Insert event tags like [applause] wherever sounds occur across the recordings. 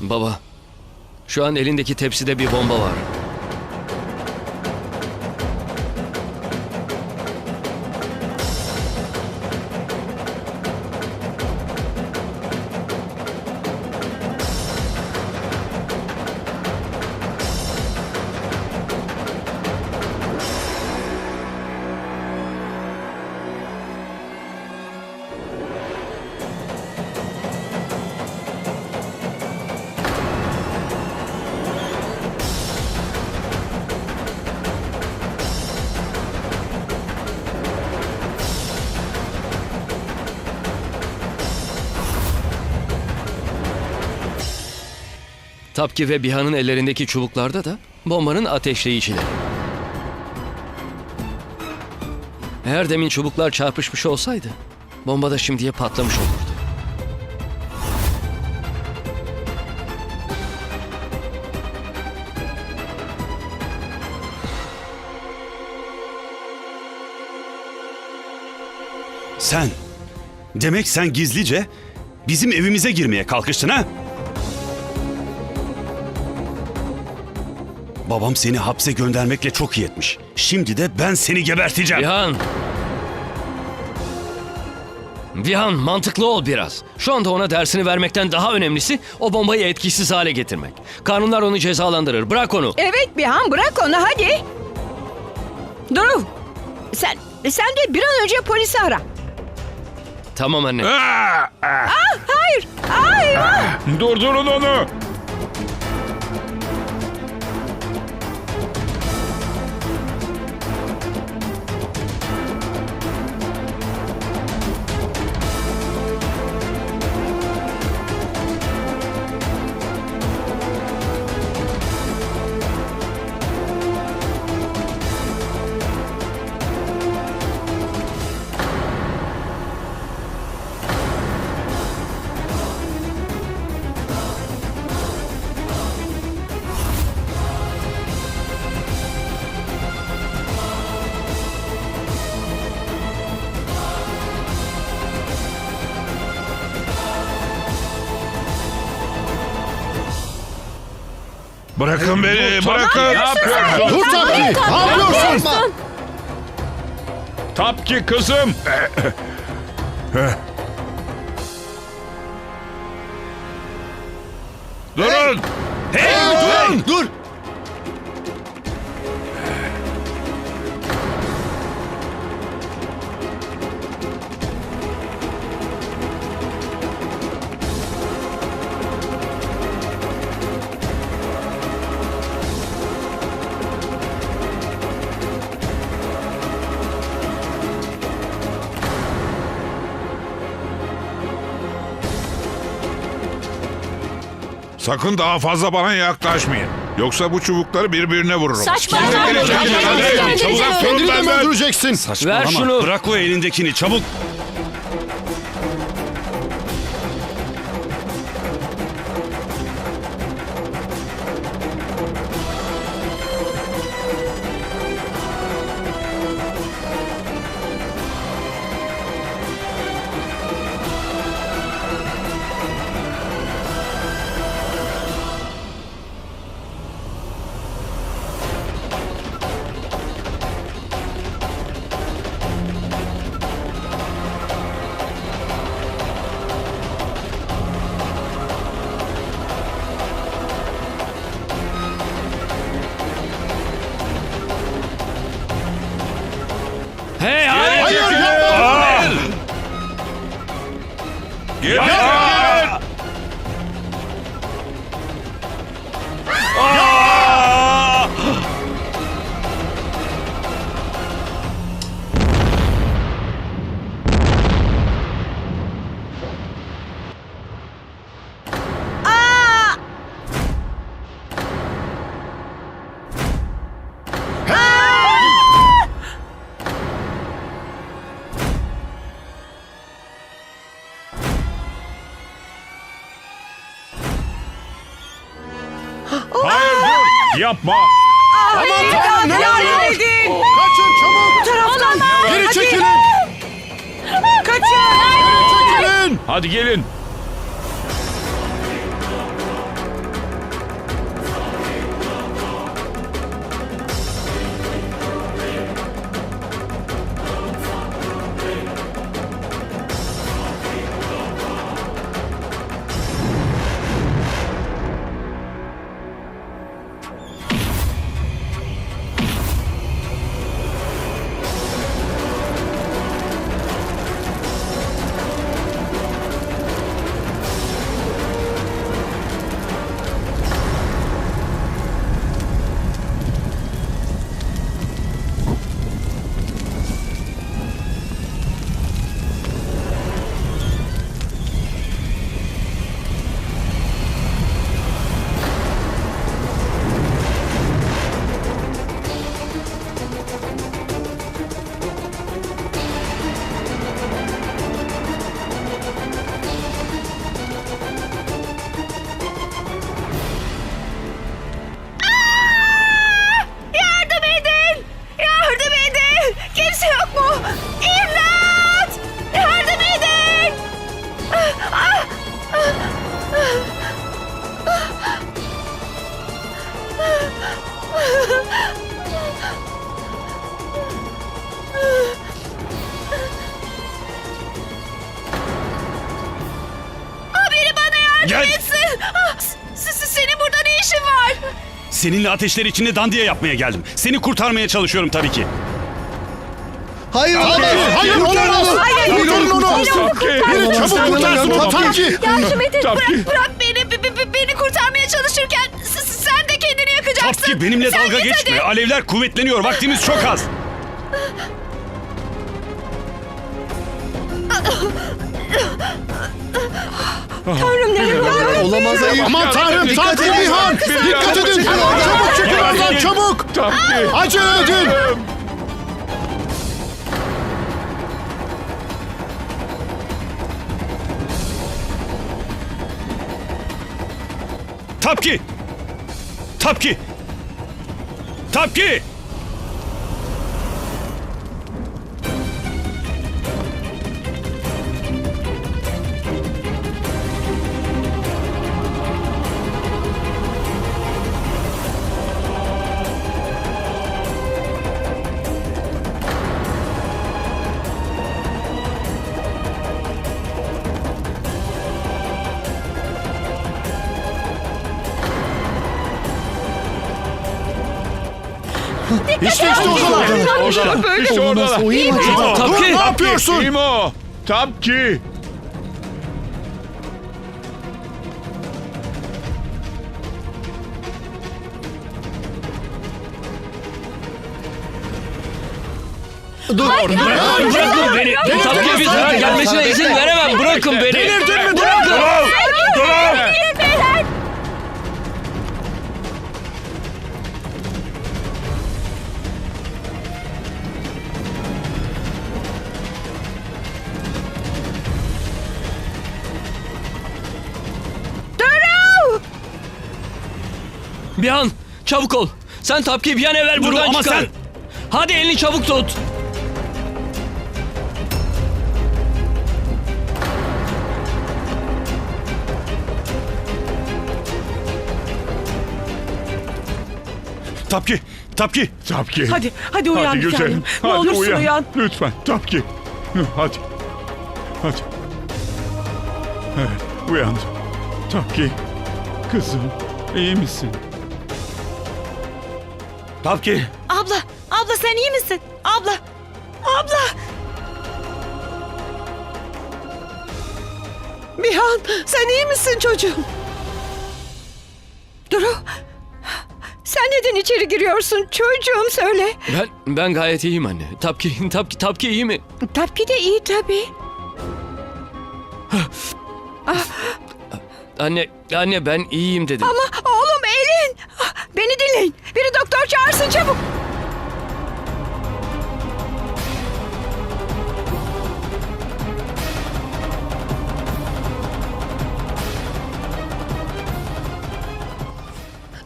Baba, şu an elindeki tepside bir bomba var. Tapki ve Biha'nın ellerindeki çubuklarda da bombanın ateşleyicileri. Eğer demin çubuklar çarpışmış olsaydı, bomba da şimdiye patlamış olurdu. Sen, demek sen gizlice bizim evimize girmeye kalkıştın ha? Babam seni hapse göndermekle çok iyi etmiş. Şimdi de ben seni geberteceğim. Vihan! Vihan mantıklı ol biraz. Şu anda ona dersini vermekten daha önemlisi o bombayı etkisiz hale getirmek. Kanunlar onu cezalandırır. Bırak onu. Evet Bihan bırak onu hadi. Duru. Sen, sen de bir an önce polisi ara. Tamam anne. Hayır. Hayır. Durdurun onu. Bırakın beni, bırakın. Ne yapıyorsun? Dur Tapki! Ne yapıyorsun? Tapki kızım. Durun. Hey, dur! Dur! Sakın daha fazla bana yaklaşmayın. Yoksa bu çubukları birbirine vururum. Saçmalama. Çabuk durun benden. öldüreceksin? Ver şunu. Bırak o elindekini çabuk. Yapma. Aman tanrım ne oluyor? Kaçın çabuk! Taraftan. Geri çekilin! Kaçın. Geri çekilin! Hadi gelin. Senin burada ne işin var? Seninle ateşler içinde dandiye yapmaya geldim. Seni kurtarmaya çalışıyorum tabii ki. Hayır, hayır, hayır, olamaz. Kurtarın onu. Biri çabuk kurtarsın o Tapki. Yardım edin. Bırak, bırak beni. Beni kurtarmaya çalışırken sen de kendini yakacaksın. Tapki benimle Sen dalga geçme. hadi. Alevler kuvvetleniyor. Vaktimiz çok az. [laughs] Tanrım neler oluyor? Olamaz. Aman tanrım, edin. Bihan. Dikkat edin. Çabuk çıkın oradan, çabuk. Tapki. Acele edin. Tapki! Tapki! Tapki! Oradalar. Oradalar. İşte oradalar. O iyi mi acaba? Ne yapıyorsun? Kim o? Tapki. Dur. Bırakın beni. Tapkiye bir zarar gelmesine izin veremem. Bırakın beni. Delirdin mi? Bırakın. Duru! Bir an çabuk ol. Sen Tapki'yi bir an evvel Dur, buradan ama çıkar. sen- Hadi elini çabuk tut. Tapki! Tapki! Tapki. Hadi, hadi uyan Hadi bir güzelim. tanem. Ne Hadi olursun uyan. Lütfen Tapki. Hadi. Hadi. Evet uyandım. Tapki. Kızım iyi misin? Tapki! Abla, abla sen iyi misin? Abla, abla. Bihan, sen iyi misin çocuğum? Duru! Sen neden içeri giriyorsun? Çocuğum söyle. Ben ben gayet iyiyim anne. Tapki Tapki Tapki iyi mi? Tapki de iyi tabii. Anne anne ben iyiyim dedim. Ama. Ah, Beni dinleyin. Biri doktor çağırsın çabuk.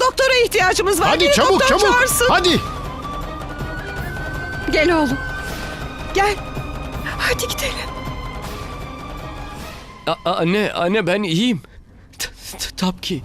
Doktora ihtiyacımız var. Hadi Biri çabuk doktor çabuk. çağırsın. Hadi. Gel oğlum. Gel. Hadi gidelim. A- anne anne ben iyiyim. T- t- Tapki.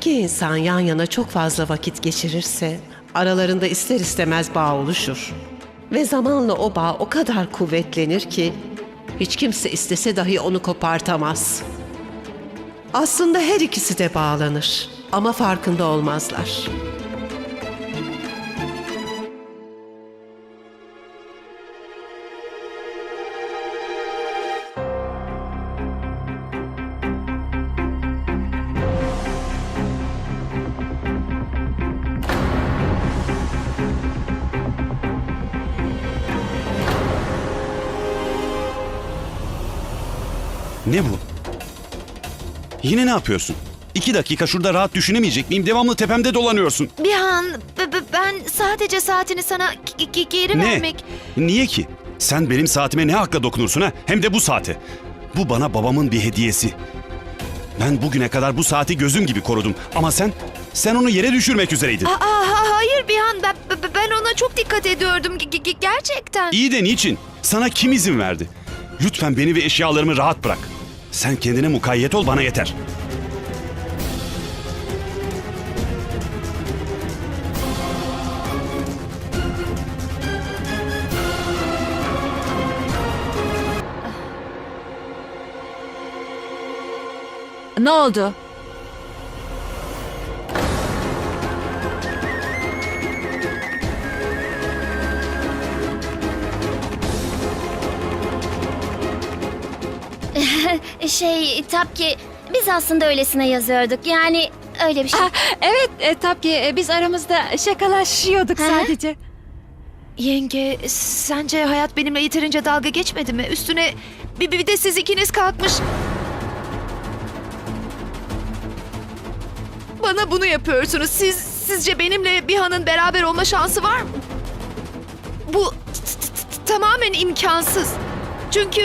İki insan yan yana çok fazla vakit geçirirse aralarında ister istemez bağ oluşur. Ve zamanla o bağ o kadar kuvvetlenir ki hiç kimse istese dahi onu kopartamaz. Aslında her ikisi de bağlanır ama farkında olmazlar. Ne bu? Yine ne yapıyorsun? İki dakika şurada rahat düşünemeyecek miyim? Devamlı tepemde dolanıyorsun. Bihan, b- b- ben sadece saatini sana geri Ne? vermek... Niye ki? Sen benim saatime ne hakla dokunursun ha? Hem de bu saate. Bu bana babamın bir hediyesi. Ben bugüne kadar bu saati gözüm gibi korudum. Ama sen, sen onu yere düşürmek üzereydin. Aa, ha- hayır Bihan ben, ben- ben ona çok dikkat ediyordum Ge- ge- gerçekten. İyi de niçin? Sana kim izin verdi? Lütfen beni ve eşyalarımı rahat bırak. Sen kendine mukayyet ol bana yeter. Ne oldu? Şey tabii ki biz aslında öylesine yazıyorduk. Yani öyle bir şey. evet e, tabii ki e, biz aramızda şakalaşıyorduk Hı hı. sadece. Yenge sence hayat benimle yeterince dalga geçmedi mi? Üstüne bir, bir de siz ikiniz kalkmış. Bana bunu yapıyorsunuz. Siz sizce benimle Bihan'ın beraber olma şansı var mı? Bu t- t- t- tamamen imkansız. Çünkü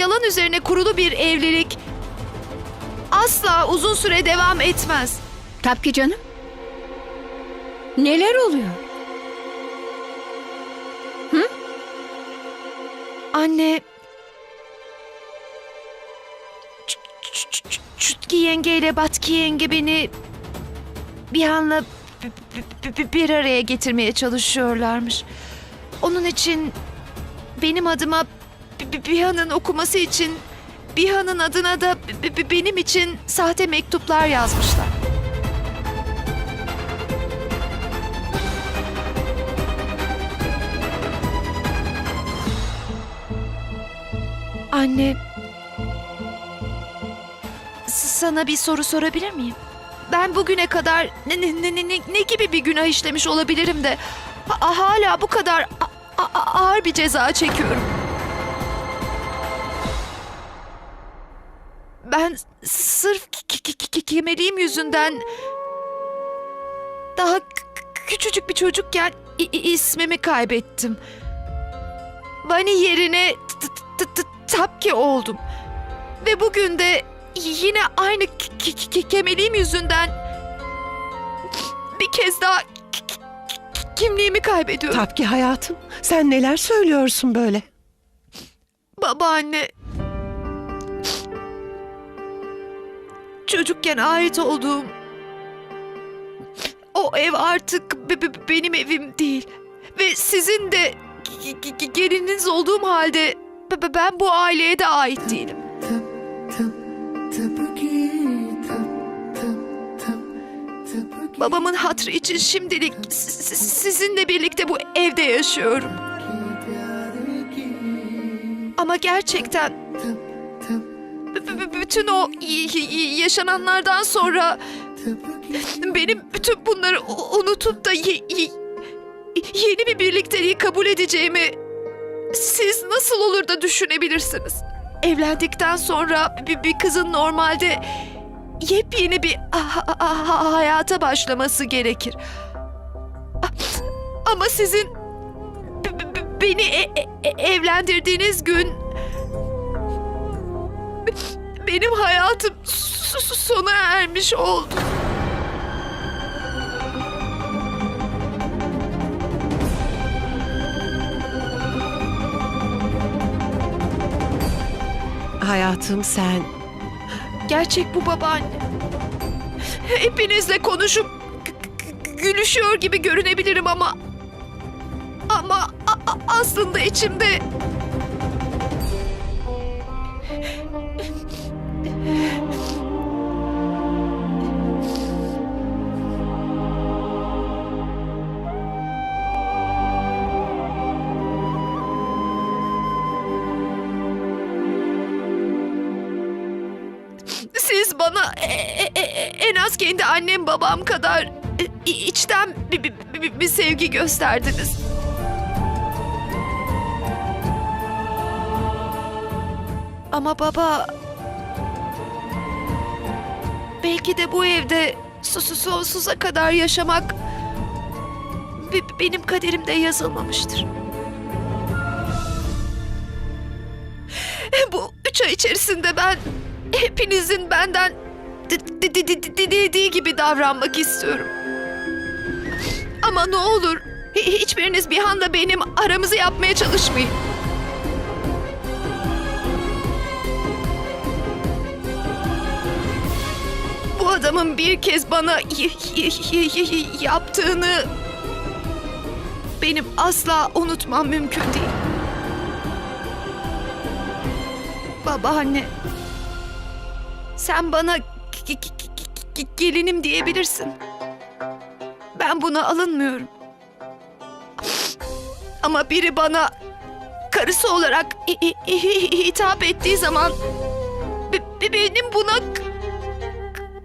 yalan üzerine kurulu bir evlilik asla uzun süre devam etmez. Tabii ki canım. Neler oluyor? Anne... Ç- ç- ç- Çutki yenge ile Batki yenge beni bir anla bir araya getirmeye çalışıyorlarmış. Onun için benim adıma Bihan'ın okuması için Bihan'ın adına da benim için sahte mektuplar yazmışlar. Anne. Sana bir soru sorabilir miyim? Ben bugüne kadar ne, ne, ne, ne, ne gibi bir günah işlemiş olabilirim de ha- hala bu kadar ağır bir ceza çekiyorum. Ben sırf kemeliğim yüzünden daha küçücük bir çocukken ismimi kaybettim. Bani yerine Tapki oldum. Ve bugün de yine aynı kemeliğim yüzünden bir kez daha kimliğimi kaybediyorum. Tabii ki hayatım. Sen neler söylüyorsun böyle? Babaanne. Çocukken ait olduğum o ev artık be- be- benim evim değil. Ve sizin de ge- ge- ge- geliniz olduğum halde be- be- ben bu aileye de ait değilim. Babamın hatrı için şimdilik sizinle birlikte bu evde yaşıyorum. Ama gerçekten bütün o yaşananlardan sonra benim bütün bunları unutup da ye- ye- yeni bir birlikteliği kabul edeceğimi siz nasıl olur da düşünebilirsiniz? Evlendikten sonra bir, bir kızın normalde yepyeni bir ha- ha- ha- hayata başlaması gerekir. Ama sizin beni e- e- evlendirdiğiniz gün benim hayatım sona ermiş oldu. Hayatım sen Gerçek bu babaanne. Hepinizle konuşup gülüşüyor gibi görünebilirim ama ama aslında içimde babam kadar e, içten bir, bir- bir- bir sevgi gösterdiniz. Ama baba belki de bu evde su- su- sonsuza kadar yaşamak be- benim kaderimde yazılmamıştır. Bu üç ay içerisinde ben hepinizin benden dediği gibi davranmak istiyorum. Ama ne olur hi- hiçbiriniz bir anda benim aramızı yapmaya çalışmayın. Bu adamın bir kez bana yaptığını benim asla unutmam mümkün değil. Babaanne. Sen bana gelinim diyebilirsin. Ben buna alınmıyorum. Ama biri bana karısı olarak hi- hi- hi- hitap ettiği zaman be- be- benim buna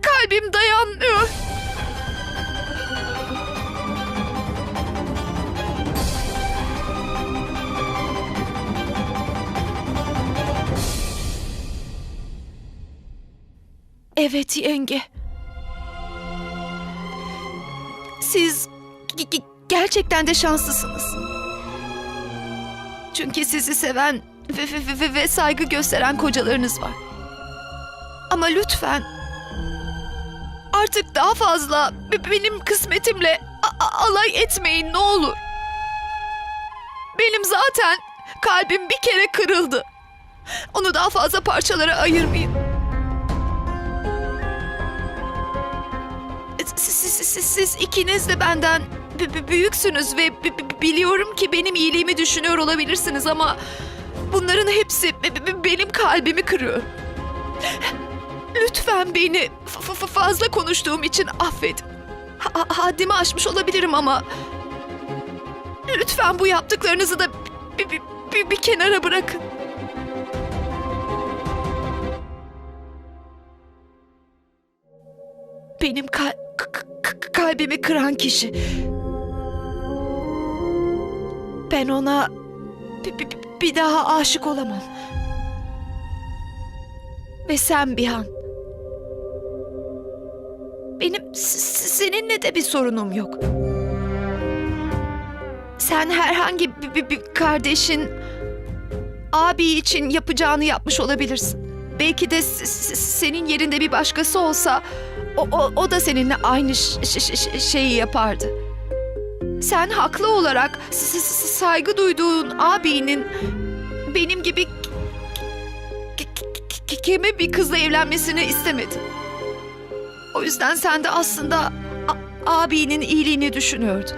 kalbim dayanmıyor. Evet yenge. Siz ge- ge- gerçekten de şanslısınız. Çünkü sizi seven ve, ve- ve- ve saygı gösteren kocalarınız var. Ama lütfen artık daha fazla be- benim kısmetimle alay etmeyin ne olur. Benim zaten kalbim bir kere kırıldı. Onu daha fazla parçalara ayırmayın. Siz, siz- siz- ikiniz de benden büyüksünüz ve biliyorum ki benim iyiliğimi düşünüyor olabilirsiniz ama bunların hepsi benim kalbimi kırıyor. Lütfen beni fazla konuştuğum için affedin. Ha- haddimi aşmış olabilirim ama lütfen bu yaptıklarınızı da bir, bir, bir, bir kenara bırakın. Kalbimi kıran kişi. Ben ona bir, daha aşık olamam. Ve sen Bihan. Benim seninle de bir sorunum yok. Sen herhangi bir, bir- kardeşin abi için yapacağını yapmış olabilirsin. Belki de senin yerinde bir başkası olsa o, o, o da seninle aynı şeyi yapardı. Sen haklı olarak saygı duyduğun abinin benim gibi keme bir kızla evlenmesini istemedin. O yüzden sen de aslında abinin iyiliğini düşünüyordun.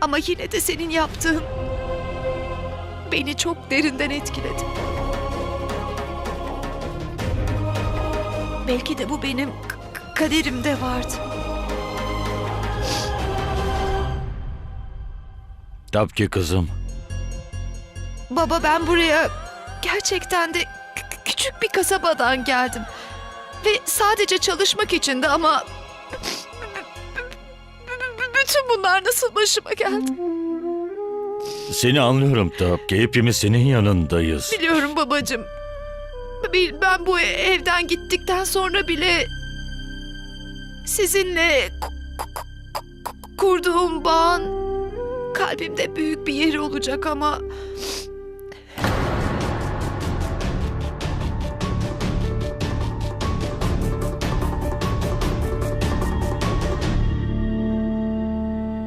Ama yine de senin yaptığın beni çok derinden etkiledi. Belki de bu benim kaderimde vardı. Tabii ki kızım. Baba ben buraya gerçekten de küçük bir kasabadan geldim. Ve sadece çalışmak içindi ama bütün bunlar nasıl başıma geldi? Seni anlıyorum tabii ki. Hepimiz senin yanındayız. Biliyorum babacığım. Bil- Ben bu evden gittikten sonra bile sizinle ku- ku- ku- kurduğum bağın kalbimde büyük bir yeri olacak ama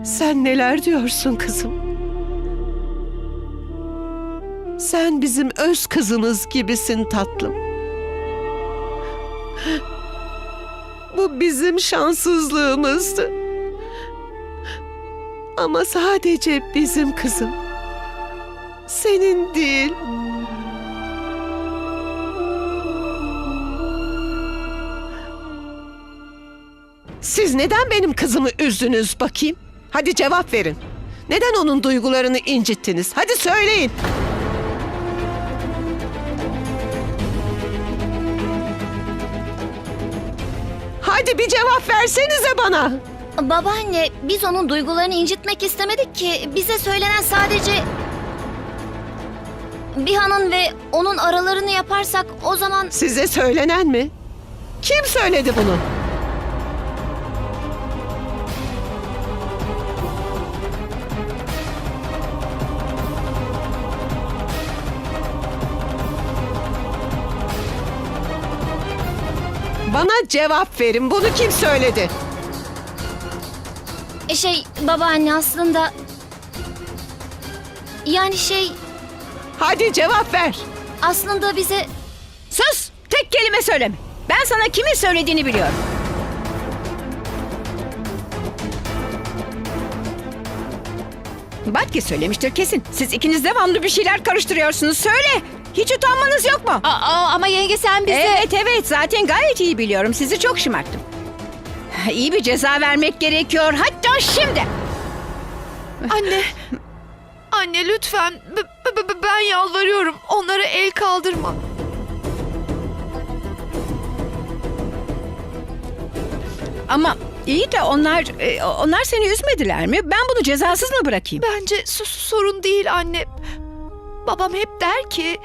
Sen neler diyorsun kızım? Sen bizim öz kızımız gibisin tatlım. Bu bizim şanssızlığımızdı. Ama sadece bizim kızım. Senin değil. Siz neden benim kızımı üzdünüz bakayım? Hadi cevap verin. Neden onun duygularını incittiniz? Hadi söyleyin. Hadi bir cevap versenize bana. Babaanne biz onun duygularını incitmek istemedik ki. Bize söylenen sadece... Bihan'ın ve onun aralarını yaparsak o zaman... Size söylenen mi? Kim söyledi bunu? Cevap verin. Bunu kim söyledi? E, Şey babaanne aslında... Yani şey Hadi cevap ver. aslında bize... Sus! Tek kelime söyleme. Ben sana kimin söylediğini biliyorum. Batki söylemiştir kesin. Siz ikiniz devamlı bir şeyler karıştırıyorsunuz. Söyle. Hiç utanmanız yok mu? ama yenge sen bize... Evet evet zaten gayet iyi biliyorum. Sizi çok şımarttım. İyi bir ceza vermek gerekiyor. Hatta şimdi. Anne. Anne lütfen. B- b- b- ben yalvarıyorum. Onlara el kaldırma. Ama iyi de onlar e, onlar seni üzmediler mi? Ben bunu cezasız mı bırakayım? Bence sorun değil anne. Babam hep der ki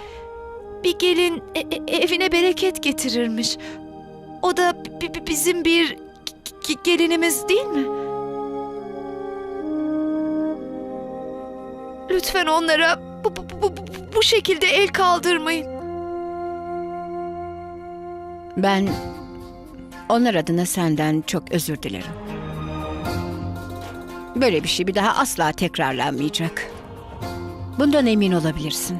bir gelin e- e- evine bereket getirirmiş. O da bi- bi- bizim bir ge- gelinimiz değil mi? Lütfen onlara bu, bu, bu, bu- bu şekilde el kaldırmayın. Ben onlar adına senden çok özür dilerim. Böyle bir şey bir daha asla tekrarlanmayacak. Bundan emin olabilirsin.